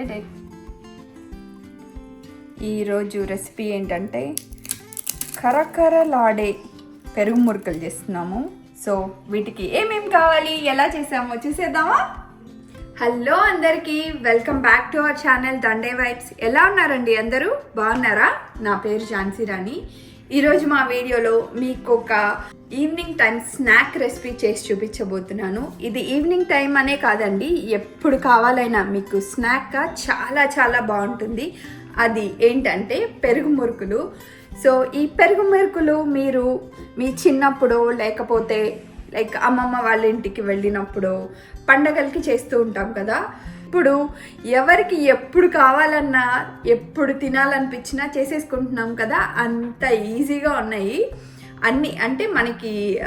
Started ఈరోజు recipe ఏంటంటే కరకరలాడే పెరుగు మురుకలు చేస్తున్నాము. సో వీటికి ఏమేం కావాలి ఎలా చేసామో చూసేద్దామా? హలో అందరికీ welcome back to our channel Dande vibes. ఎలా ఉన్నారండి అందరూ? బాగున్నారా? నా పేరు ఝాన్సీ రాణి. ఈరోజు మా వీడియోలో మీకు ఒక ఈవినింగ్ టైం స్నాక్ రెసిపీ చేసి చూపించబోతున్నాను. ఇది ఈవినింగ్ టైం అనే కాదండి ఎప్పుడు కావాలైనా మీకు స్నాక్గా చాలా చాలా బాగుంటుంది. అది ఏంటంటే పెరుగు మురుకులు. సో ఈ పెరుగు మురుకులు మీరు మీ చిన్నప్పుడు లేకపోతే లైక్ అమ్మమ్మ వాళ్ళ ఇంటికి వెళ్ళినప్పుడు పండగలకి చేస్తూ ఉంటాం కదా. ఇప్పుడు ఎవరికి ఎప్పుడు కావాలన్నా ఎప్పుడు తినాలనిపించినా చేసేసుకుంటున్నాం కదా. అంత ఈజీగా ఉన్నాయి. అన్నీ అంటే మనకి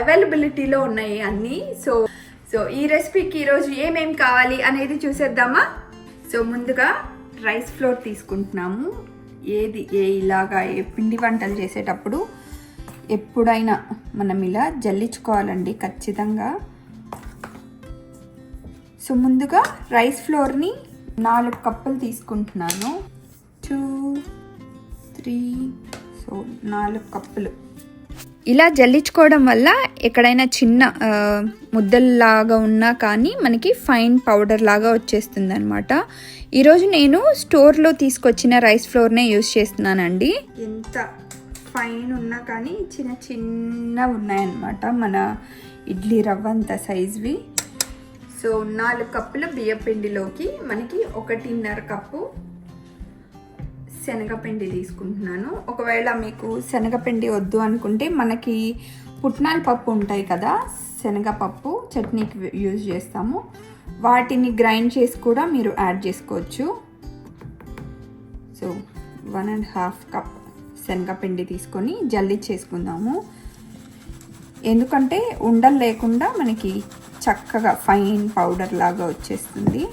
అవైలబిలిటీలో ఉన్నాయి అన్నీ. సో సో ఈ రెసిపీకి ఈరోజు ఏమేం కావాలి అనేది చూసేద్దామా? సో ముందుగా రైస్ ఫ్లోర్ తీసుకుంటున్నాము. ఏది ఏ ఇలాగా ఏ పిండి వంటలు చేసేటప్పుడు ఎప్పుడైనా మనం ఇలా జల్లించుకోవాలండి ఖచ్చితంగా. సో ముందుగా రైస్ ఫ్లోర్ని నాలుగు కప్పులు తీసుకుంటున్నాను. టూ త్రీ సో నాలుగు కప్పులు. ఇలా జల్లించుకోవడం వల్ల ఎక్కడైనా చిన్న ముద్దల్లాగా ఉన్నా కానీ మనకి ఫైన్ పౌడర్ లాగా వచ్చేస్తుంది అనమాట ఈరోజు నేను స్టోర్లో తీసుకొచ్చిన రైస్ ఫ్లోర్నే యూస్ చేస్తున్నానండి. ఎంత ఫైన్ ఉన్నా కానీ చిన్న చిన్న ఉన్నాయన్నమాట మన ఇడ్లీ రవ్వ అంత సైజ్వి. సో నాలుగు కప్పుల బియ్యపిండిలోకి మనకి ఒకటిన్నర కప్పు శనగపిండి తీసుకుంటున్నాను. ఒకవేళ మీకు శనగపిండి వద్దు అనుకుంటే మనకి పుట్నాల పప్పు ఉంటాయి కదా శనగపప్పు చట్నీకి యూజ్ చేస్తాము. వాటిని గ్రైండ్ చేసి కూడా మీరు యాడ్ చేసుకోవచ్చు. So one and half cup శనగపిండి తీసుకొని జల్లి చేసుకుందాము. ఎందుకంటే ఉండలు లేకుండా మనకి చక్కగా ఫైన్ పౌడర్ లాగా వచ్చేస్తుంది.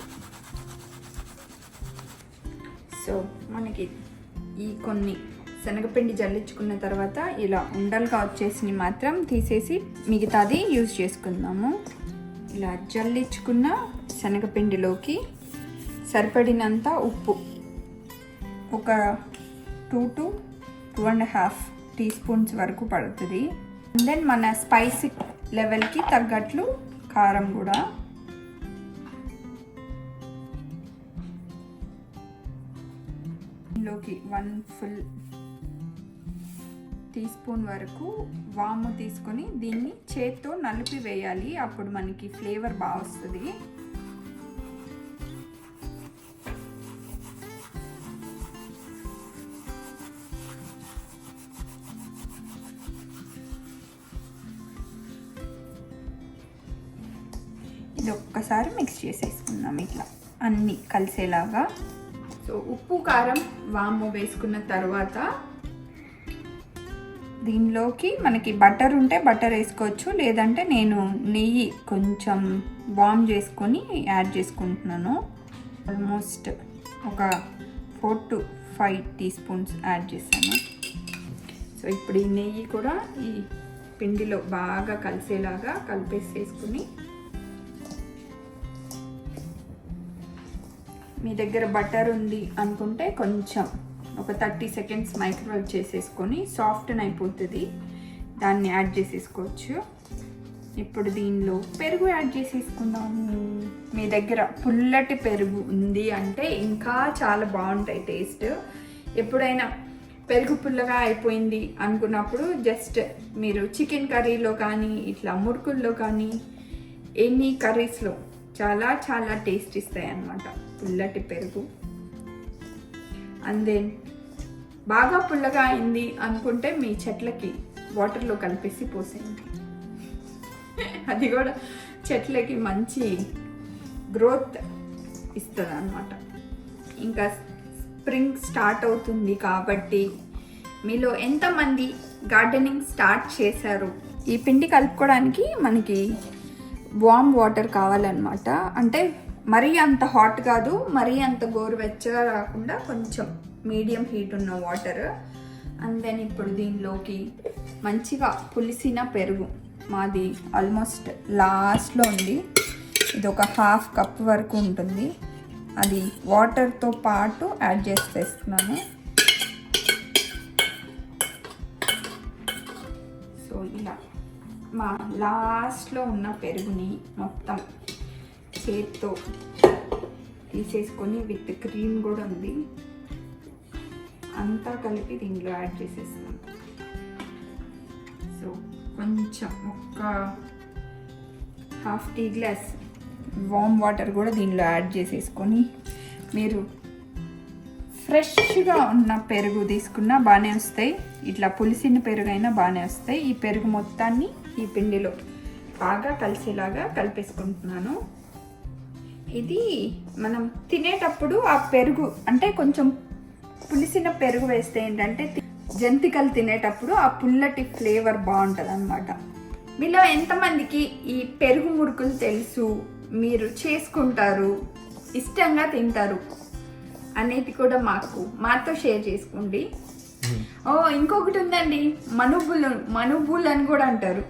సో మనకి ఈ కొన్ని శనగపిండి జల్లించుకున్న తర్వాత ఇలా ఉండలుగా వచ్చేసి మాత్రం తీసేసి మిగతాది యూజ్ చేసుకుందాము. ఇలా జల్లించుకున్న శనగపిండిలోకి సరిపడినంత ఉప్పు. ఒక two to two and half teaspoons వరకు పడుతుంది. దెన్ మన స్పైసీ లెవెల్కి తగ్గట్లు కారం కూడా దీనిలోకి వన్ ఫుల్ టీ స్పూన్ వరకు వాము తీసుకొని దీన్ని చేత్తో నలిపి వేయాలి. అప్పుడు మనకి ఫ్లేవర్ బాగా వస్తుంది. ఇది ఒక్కసారి మిక్స్ చేసేసుకుందాం. ఇట్లా అన్నీ కలిసేలాగా సో ఉప్పు కారం వాము వేసుకున్న తర్వాత దీనిలోకి మనకి బటర్ ఉంటే బటర్ వేసుకోవచ్చు. లేదంటే నేను నెయ్యి కొంచెం వామ్ చేసుకొని యాడ్ చేసుకుంటున్నాను. ఆల్మోస్ట్ ఒక four to five teaspoons add చేశాను. సో ఇప్పుడు ఈ నెయ్యి కూడా ఈ పిండిలో బాగా కలిసేలాగా కలిపేసి వేసుకుని మీ దగ్గర బటర్ ఉంది అనుకుంటే కొంచెం ఒక థర్టీ సెకండ్స్ మైక్రోవేవ్ చేసేసుకొని సాఫ్ట్ అయిపోతుంది. దాన్ని యాడ్ చేసేసుకోవచ్చు. ఇప్పుడు దీనిలో పెరుగు యాడ్ చేసేసుకుందాము. మీ దగ్గర పుల్లటి పెరుగు ఉంది అంటే ఇంకా చాలా బాగుంటాయి టేస్ట్. ఎప్పుడైనా పెరుగు పుల్లగా అయిపోయింది అనుకున్నప్పుడు జస్ట్ మీరు చికెన్ కర్రీలో కానీ ఇట్లా మురుకుల్లో కానీ ఎనీ కర్రీస్లో చాలా చాలా టేస్ట్ ఇస్తాయి అన్నమాట పుల్లటి పెరుగు. అండ్ దెన్ బాగా పుల్లగా అయింది అనుకుంటే మీ చెట్లకి వాటర్లో కలిపేసి పోసేయండి. అది కూడా చెట్లకి మంచి గ్రోత్ ఇస్తుంది అనమాట ఇంకా స్ప్రింగ్ స్టార్ట్ అవుతుంది కాబట్టి మీలో ఎంతమంది గార్డెనింగ్ స్టార్ట్ చేశారు? ఈ పిండి కలుపుకోవడానికి మనకి వామ్ వాటర్ కావాలన్నమాట. అంటే మరీ అంత హాట్ కాదు మరీ అంత గోరువెచ్చగా రాకుండా కొంచెం మీడియం హీట్ ఉన్న వాటర్. అండ్ దెన్ ఇప్పుడు దీనిలోకి మంచిగా పులిసిన పెరుగు. మాది ఆల్మోస్ట్ లాస్ట్లో ఉంది. ఇది ఒక హాఫ్ కప్ వరకు ఉంటుంది. అది వాటర్తో పాటు యాడ్ చేసేస్తున్నాను సో ఇలా మా లాస్ట్లో ఉన్న పెరుగుని మొత్తం చేత్తో తీసేసుకొని విత్ క్రీమ్ కూడా ఉంది. అంతా కలిపి దీంట్లో యాడ్ చేసేస్తున్నాను సో కొంచెం ఒక్క half tea glass warm water కూడా దీనిలో యాడ్ చేసేసుకొని మీరు ఫ్రెష్గా ఉన్న పెరుగు తీసుకున్నా బాగానే వస్తాయి. ఇట్లా పులిసిన పెరుగు అయినా బాగానే వస్తాయి. ఈ పెరుగు మొత్తాన్ని ఈ పిండిలో బాగా కలిసేలాగా కలిపేసుకుంటున్నాను. ఇది మనం తినేటప్పుడు ఆ పెరుగు అంటే కొంచెం పులిసిన పెరుగు వేస్తే ఏంటంటే జంతికలు తినేటప్పుడు ఆ పుల్లటి ఫ్లేవర్ బాగుంటుంది అనమాట మీలో ఎంతమందికి ఈ పెరుగు మురుకులు తెలుసు? మీరు చేసుకుంటారు ఇష్టంగా తింటారు అనేది కూడా మాకు మాతో షేర్ చేసుకోండి. ఓ ఇంకొకటి ఉందండి. మనుబులు మనుబులు అని కూడా అంటారు.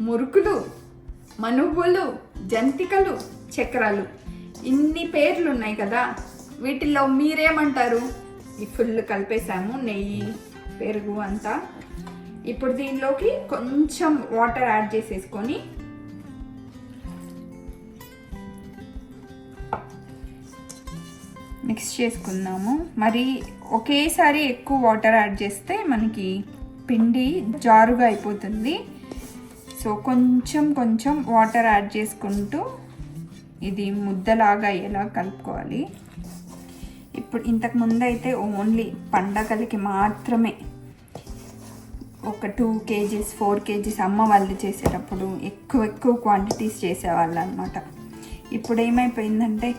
మురుకులు మనుబులు జంతికలు చక్రాలు. ఇన్ని పేర్లు ఉన్నాయి కదా వీటిల్లో మీరేమంటారు? ఈ ఫుల్ కలిపేసాము నెయ్యి పెరుగు అంతా. ఇప్పుడు దీనిలోకి కొంచెం వాటర్ యాడ్ చేసేసుకొని మిక్స్ చేసుకుందాము. మరి ఒకేసారి ఎక్కువ వాటర్ యాడ్ చేస్తే మనకి పిండి జారుగా అయిపోతుంది. సో కొంచెం కొంచెం వాటర్ యాడ్ చేసుకుంటూ ఇది ముద్దలాగా అయ్యేలా కలుపుకోవాలి? ఇప్పుడు ఇంతకు ముందు అయితే ఓన్లీ పండగలకి మాత్రమే ఒక టూ కేజీస్ ఫోర్ కేజీస్ అమ్మ వాళ్ళు చేసేటప్పుడు ఎక్కువ ఎక్కువ క్వాంటిటీస్ చేసేవాళ్ళు అనమాట ఇప్పుడు ఏమైపోయిందంటే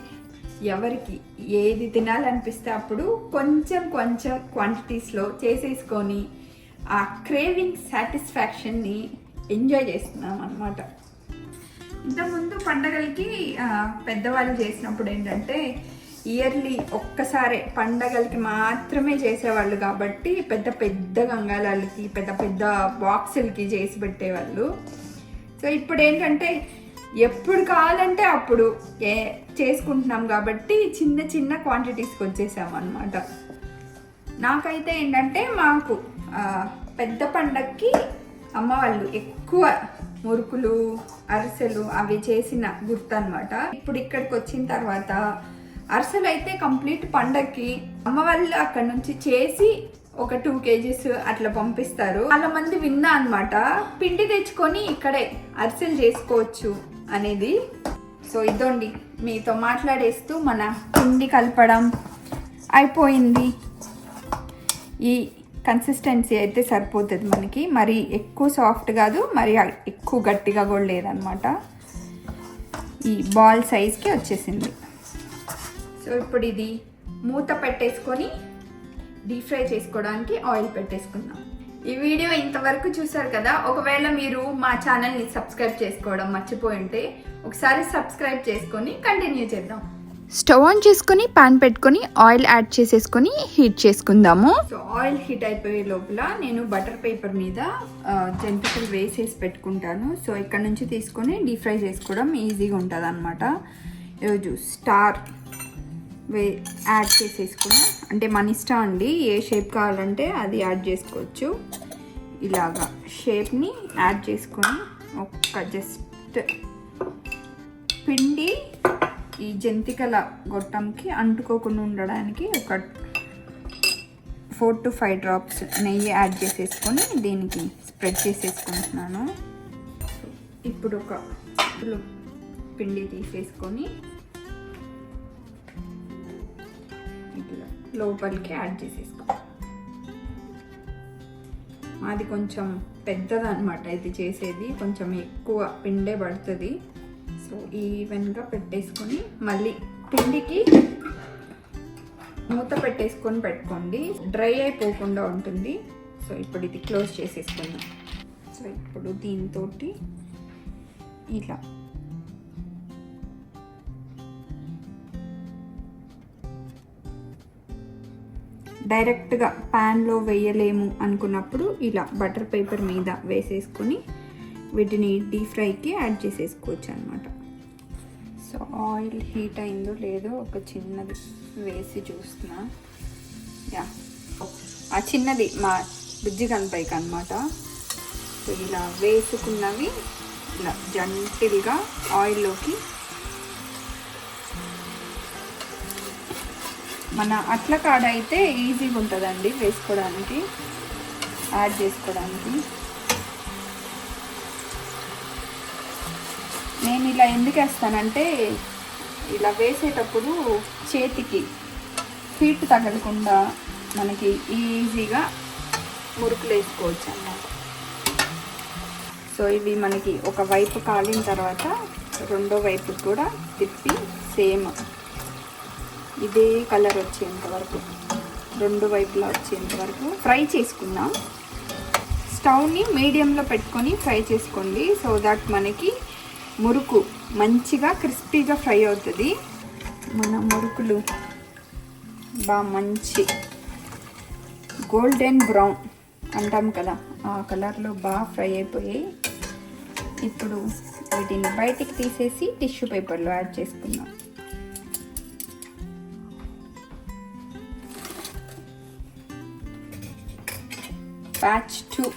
ఎవరికి ఏది తినాలనిపిస్తే అప్పుడు కొంచెం కొంచెం క్వాంటిటీస్లో చేసేసుకొని ఆ క్రేవింగ్ సాటిస్ఫాక్షన్ని ఎంజాయ్ చేస్తున్నాం అనమాట ఇంతకుముందు పండగలకి పెద్దవాళ్ళు చేసినప్పుడు ఏంటంటే ఇయర్లీ ఒక్కసారే పండగలకి మాత్రమే చేసేవాళ్ళు కాబట్టి పెద్ద పెద్ద గంగాలాలకి పెద్ద పెద్ద బాక్సులకి చేసి పెట్టేవాళ్ళు. సో ఇప్పుడు ఏంటంటే ఎప్పుడు కావాలంటే అప్పుడు ఏ చేసుకుంటున్నాం కాబట్టి చిన్న చిన్న క్వాంటిటీస్కి వచ్చేసాం అనమాట నాకైతే ఏంటంటే మాకు పెద్ద పండక్కి అమ్మ వాళ్ళు ఎక్కువ మురుకులు అరిసెలు అవి చేసిన గుర్తు అనమాట ఇప్పుడు ఇక్కడికి వచ్చిన తర్వాత అరిసెలు అయితే కంప్లీట్ పండక్కి అమ్మ వాళ్ళు అక్కడ నుంచి చేసి ఒక టూ కేజీస్ అట్లా పంపిస్తారు. చాలా మంది విన్నా అనమాట పిండి తెచ్చుకొని ఇక్కడే అరిసెలు చేసుకోవచ్చు అనేది. సో ఇదోండి మీతో మాట్లాడేస్తూ మన పిండి కలపడం అయిపోయింది. ఈ కన్సిస్టెన్సీ అయితే సరిపోతుంది మనకి. మరి ఎక్కువ సాఫ్ట్ కాదు మరి ఎక్కువ గట్టిగా కూడా లేదనమాట ఈ బాల్ సైజ్కి వచ్చేసింది. సో ఇప్పుడు ఇది మూత పెట్టేసుకొని డీప్ ఫ్రై చేసుకోవడానికి ఆయిల్ పెట్టేసుకుందాం. ఈ వీడియో ఇంతవరకు చూసారు కదా? ఒకవేళ మీరు మా ఛానల్ని సబ్స్క్రైబ్ చేసుకోవడం మర్చిపోయి ఉంటే ఒకసారి సబ్స్క్రైబ్ చేసుకొని కంటిన్యూ చేద్దాం. స్టవ్ ఆన్ చేసుకొని పాన్ పెట్టుకొని ఆయిల్ యాడ్ చేసేసుకొని హీట్ చేసుకుందాము. సో ఆయిల్ హీట్ అయిపోయే లోపల నేను బటర్ పేపర్ మీద జంతికలు వేసేసి పెట్టుకుంటాను. సో ఇక్కడ నుంచి తీసుకొని డీప్ ఫ్రై చేసుకోవడం ఈజీగా ఉంటుంది అనమాట ఈరోజు స్టార్ వే యాడ్ చేసేసుకుని అంటే మన ఇష్టం అండి ఏ షేప్ కావాలంటే అది యాడ్ చేసుకోవచ్చు. ఇలాగా షేప్ని యాడ్ చేసుకొని ఒక్క జస్ట్ పిండి ఈ జంతికల గొట్టంకి అంటుకోకుండా ఉండడానికి ఒక ఫోర్ టు ఫైవ్ డ్రాప్స్ నెయ్యి యాడ్ చేసేసుకొని దీనికి స్ప్రెడ్ చేసేసుకుంటున్నాను. ఇప్పుడు ఒక పిండి తీసేసుకొని ఇట్లా లోపలికి యాడ్ చేసేసుకో మాది కొంచెం పెద్దదన్నమాట ఇది చేసేది. కొంచెం ఎక్కువ పిండే పడుతుంది. ఈవెన్గా పెట్టేసుకొని మళ్ళీ పిండికి మూత పెట్టేసుకొని పెట్టుకోండి. డ్రై అయిపోకుండా ఉంటుంది. సో ఇప్పుడు ఇది క్లోజ్ చేసేసుకుందాం. సో ఇప్పుడు దీంతో ఇలా. డైరెక్ట్గా ప్యాన్లో వేయలేము అనుకున్నప్పుడు ఇలా బటర్ పేపర్ మీద వేసేసుకొని వీటిని డీప్ ఫ్రైకి యాడ్ చేసేసుకోవచ్చు అనమాట సో ఆయిల్ హీట్ అయిందో లేదో ఒక చిన్నది వేసి చూస్తున్నా. యా ఆ చిన్నది మా బుజ్జి కనపైకి అనమాట సో ఇలా వేసుకున్నవి ఇలా జంటిల్గా ఆయిల్లోకి మన అట్ల కాడ అయితే ఈజీగా ఉంటుందండి వేసుకోవడానికి యాడ్ చేసుకోవడానికి నేను ఇలా ఎందుకు వేస్తానంటే ఇలా వేసేటప్పుడు చేతికి ఫీట్ తగలకుండా మనకి ఈజీగా మురుకులు వేసుకోవచ్చు అన్నమాట. సో ఇవి మనకి ఒక వైపు కాలిన తర్వాత రెండో వైపు కూడా తిప్పి సేమ్ ఇదే కలర్ వచ్చేంత వరకు రెండు వైపులా వచ్చేంత వరకు ఫ్రై చేసుకుందాం. స్టవ్ని మీడియంలో పెట్టుకొని ఫ్రై చేసుకోండి. సో దాట్ మనకి మురుకు మంచిగా క్రిస్పీగా ఫ్రై అవుతుంది. మన మురుకులు బాగా మంచి గోల్డెన్ బ్రౌన్ అంటాం కదా ఆ కలర్లో బాగా ఫ్రై అయిపోయాయి ఇప్పుడు వీటిని బయటికి తీసేసి టిష్యూ పేపర్లో యాడ్ చేసుకుందాం. Patch two.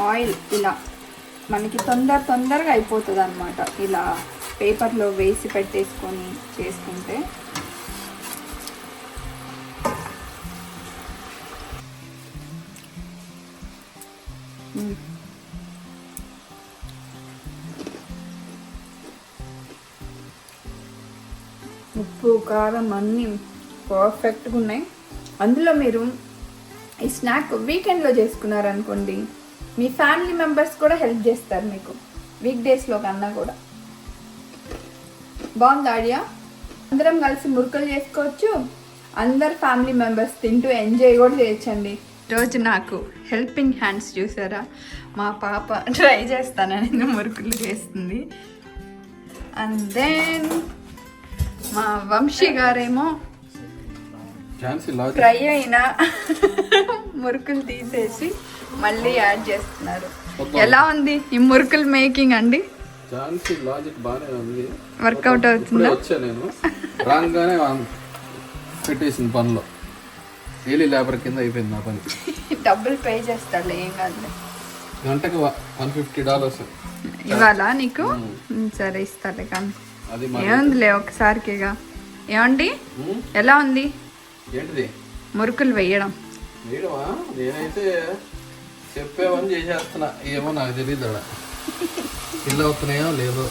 ఆయిల్ ఇలా మనకి తొందర తొందరగా అయిపోతుంది అనమాట ఇలా పేపర్లో వేసి పెట్టేసుకొని చేసుకుంటే. ఉప్పు కారం అన్నీ పర్ఫెక్ట్గా ఉన్నాయి. అందులో మీరు ఈ స్నాక్ వీకెండ్లో చేసుకున్నారనుకోండి మీ ఫ్యామిలీ మెంబర్స్ కూడా హెల్ప్ చేస్తారు మీకు. వీక్ డేస్లో కన్నా కూడా. బాగుంది ఐడియా? అందరం కలిసి మురుకులు చేసుకోవచ్చు. అందరు ఫ్యామిలీ మెంబర్స్ తింటూ ఎంజాయ్ కూడా చేయొచ్చండి. రోజు నాకు హెల్పింగ్ హ్యాండ్స్ చూసారా? మా పాప ట్రై చేస్తానని మురుకులు చేస్తుంది. అండ్ దెన్ మా వంశీ గారేమో ఫ్రై అయిన మురుకులు తీసేసి మళ్ళీ యాడ్ చేస్తున్నారు. ఎలా ఉంది? ఈ మురుకులు మేకింగ్ అండి? ఝాన్సీ లాజిక్ బాగానే ఉంది. వర్కౌట్ అవుతుందా? వచ్చా నేను. రాగానే పెట్టేసింది పనిలో. డైలీ లేబర్ కింద అయిపోయింది నా పని. డబ్బులు పే చేస్తాడు ఏం కాదు గంటకు వన్ ఫిఫ్టీ డాలర్స్. ఇవాళ నీకు? సరే ఇస్తాలే కానీ. ఏముందిలే ఒకసారికిగా ఏమండి? ఎలా ఉంది? ఏంటిది? మురుకులు వేయడం. వేయడమా? నేనైతే చెప్పేవని చేసేస్తున్నా. ఏమో నాకు తెలియదు అక్కడ. ఇల్లు అవుతున్నాయో లేదో.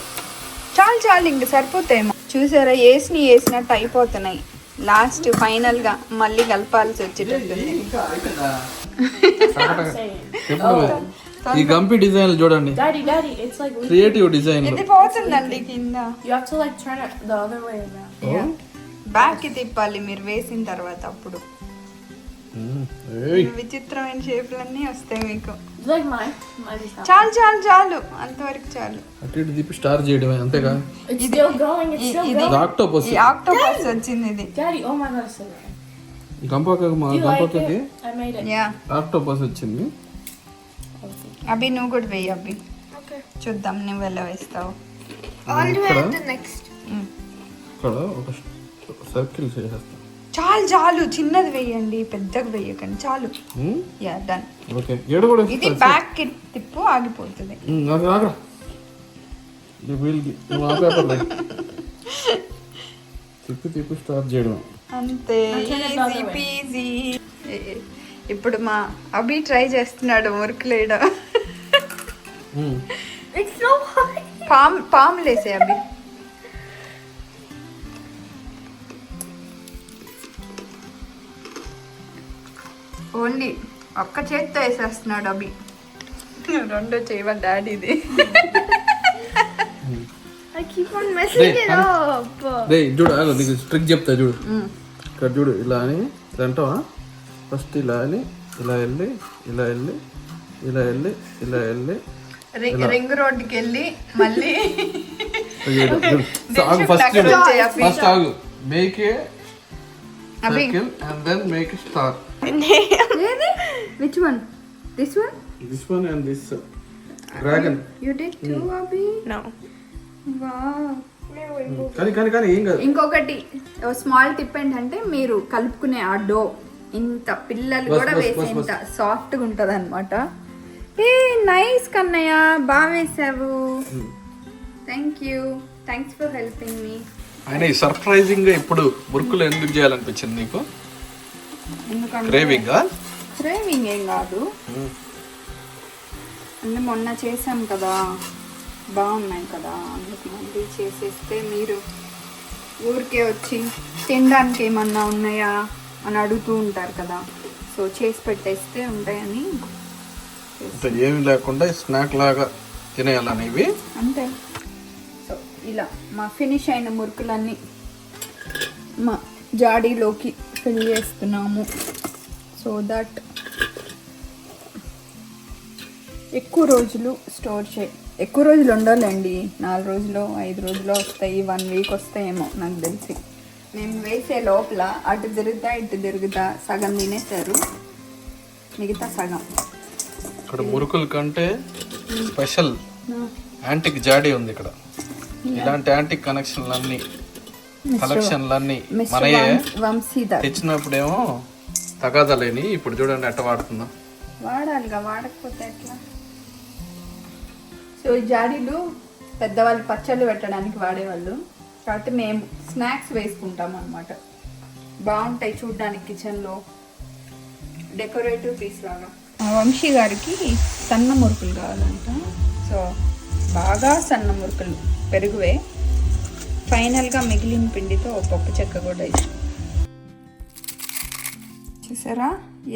చాలు చాలు ఇంక సరిపోతాయేమో చూసారా వేసినవి వేసినట్టు అయిపోతున్నాయి. లాస్ట్ ఫైనల్గా మళ్ళీ కలపాల్సి అయిపోయిందా? చెప్పు. ఈ గంపి డిజైన్లు చూడండి. క్రియేటివ్ డిజైన్లు ఇది పోతుందండి కింద. బ్యాక్కి తిప్పాలి మీరు వేసిన తర్వాత అప్పుడు. విచిత్రమైన షేపులన్నీ వస్తాయి మీకు. చాలు చాలు చాలు. అంతవరకు చాలు. అటు ఇటు తిప్పి స్టార్ చేయడమే అంతేగా? ఇది. ఆక్టోపస్ ఆక్టోపస్ వచ్చింది ఇది. Oh. గంపక మా గంపకకి ఆక్టోపస్ వచ్చింది. అభి నువ్వు కూడా వెయ్యి అభి. చూద్దాం నువ్వు ఎలా వేస్తావు. ఇక్కడ ఒక సర్కిల్ చేసేస్తాం. చాలు చాలు చిన్నది వేయండి పెద్దగా వేయకండి చాలు. యా డన్ ఓకే ఏడు కూడా ఇది. బ్యాక్కి తిప్పు ఆగిపోతుంది. తిప్పి తిప్పి స్టార్ట్ చేయడం. అంతే. పీజీ ఇప్పుడు మా అభి ట్రై చేస్తున్నాడు మురుకులేయడం Hmm. It's so high. పామ్ పాములు వేసే అభి. ఓన్లీ ఒక్క చేత్తో వేసేస్తున్నాడు అభి. రెండో చేయవ డాడీది చూడు నీకు ట్రిక్ చెప్తా చూడు. ఇక్కడ చూడు ఇలా అని ఇట్లా అంటావా? ఫస్ట్ ఇలా అని ఇలా వెళ్ళి ఇలా వెళ్ళి ఇలా వెళ్ళి ఇలా వెళ్ళి రింగ్ రింగ్ రోడ్డుకి వెళ్ళి మళ్ళీ ఆగు ఫస్ట్ ఫస్ట్ ఆగు. Make a circle and then make a which one this one this one and this dragon you did too Abhi No. Wow. కానీ కానీ కానీ ఏం కాదు. ఇంకొకటి స్మాల్ టిప్ ఏంటంటే మీరు కలుపుకునే ఆ డో ఇంత పిల్లలు కూడా బస్, వేసేంత బస్, సాఫ్ట్గా ఉంటుంది అనమాట ఏ నైస్ కన్నయ్య బాగా వేసావు. Thank you thanks for helping me ఆయన ఈ సర్ప్రైజింగ్గా ఇప్పుడు మురుకులు ఎందుకు చేయాలనిపించింది నీకు? క్రేవింగ్ క్రేవింగ్ ఏం కాదు. అంటే మొన్న చేసాం కదా బాగున్నాయి కదా అందుకు మళ్ళీ చేసేస్తే మీరు ఊరికే వచ్చి తినడానికి ఏమన్నా ఉన్నాయా అని అడుగుతూ ఉంటారు కదా. సో చేసి పెట్టేస్తే ఉంటాయని ఏమి లేకుండా స్నాక్ లాగా తినేయాలని ఇవి అంతే. సో ఇలా మా ఫినిష్ అయిన మురుకులన్నీ మా జాడీలోకి ఫిల్ చేస్తున్నాము. సో దట్ ఎక్కువ రోజులు స్టోర్ చే ఎక్కువ రోజులు ఉండాలండి. నాలుగు రోజులు ఐదు రోజులు వస్తాయి వన్ వీక్ వస్తాయేమో నాకు తెలిసి. మేము వేసే లోపల అటు తిరుగుతా ఇటు తిరుగుతా సగం తినేశారు. మిగతా సగం. ఇక్కడ మురుకుల కంటే స్పెషల్ యాంటిక్ జాడీ ఉంది ఇక్కడ. ఇలాంటి యాంటిక్ కనెక్షన్లన్నీ కలెక్షన్లన్నీ మిస్టర్ మనయే తెచ్చినప్పుడేమో తగాదలేని ఇప్పుడు చూడండి ఎట్ట వాడుతుందాం. వాడాలిగా వాడకపోతే ఎట్లా? సో ఈ జాడీలు పెద్దవాళ్ళు పచ్చళ్ళు పెట్టడానికి వాడేవాళ్ళు. కాబట్టి మేము స్నాక్స్ వేసుకుంటాం అనమాట బాగుంటాయి చూడడానికి కిచెన్లో. డెకరేటివ్ పీస్ లాగా. వంశీ గారికి సన్న మురుకులు కావాలంట. సో బాగా సన్న మురుకులు పెరుగువే. ఫైనల్గా మిగిలిన పిండితో ఒక పప్పు చెక్క కూడా ఇష్టం చూసారా?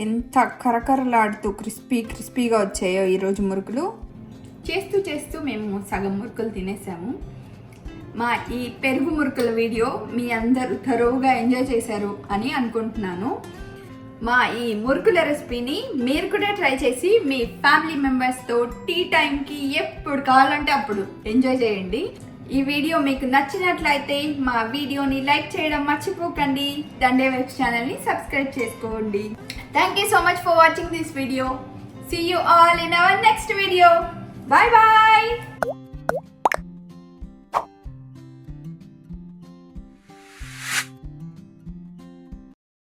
ఎంత కరకరలాడుతూ క్రిస్పీ క్రిస్పీగా వచ్చాయో ఈరోజు మురుకులు. చేస్తూ చేస్తూ మేము సగం మురుకులు తినేసాము. మా ఈ పెరుగు మురుకుల వీడియో మీ అందరూ తరువుగా ఎంజాయ్ చేశారు అని అనుకుంటున్నాను. మా ఈ మురుకుల రెసిపీని మీరు కూడా ట్రై చేసి మీ ఫ్యామిలీ మెంబర్స్తో టీ టైంకి ఎప్పుడు కావాలంటే అప్పుడు ఎంజాయ్ చేయండి. ఈ వీడియో మీకు నచ్చినట్లయితే మా వీడియోని లైక్ చేయడం మర్చిపోకండి. దండే వెబ్ ఛానల్ని సబ్స్క్రైబ్ చేసుకోండి. Thank you so much for watching this video see you all in our next video bye bye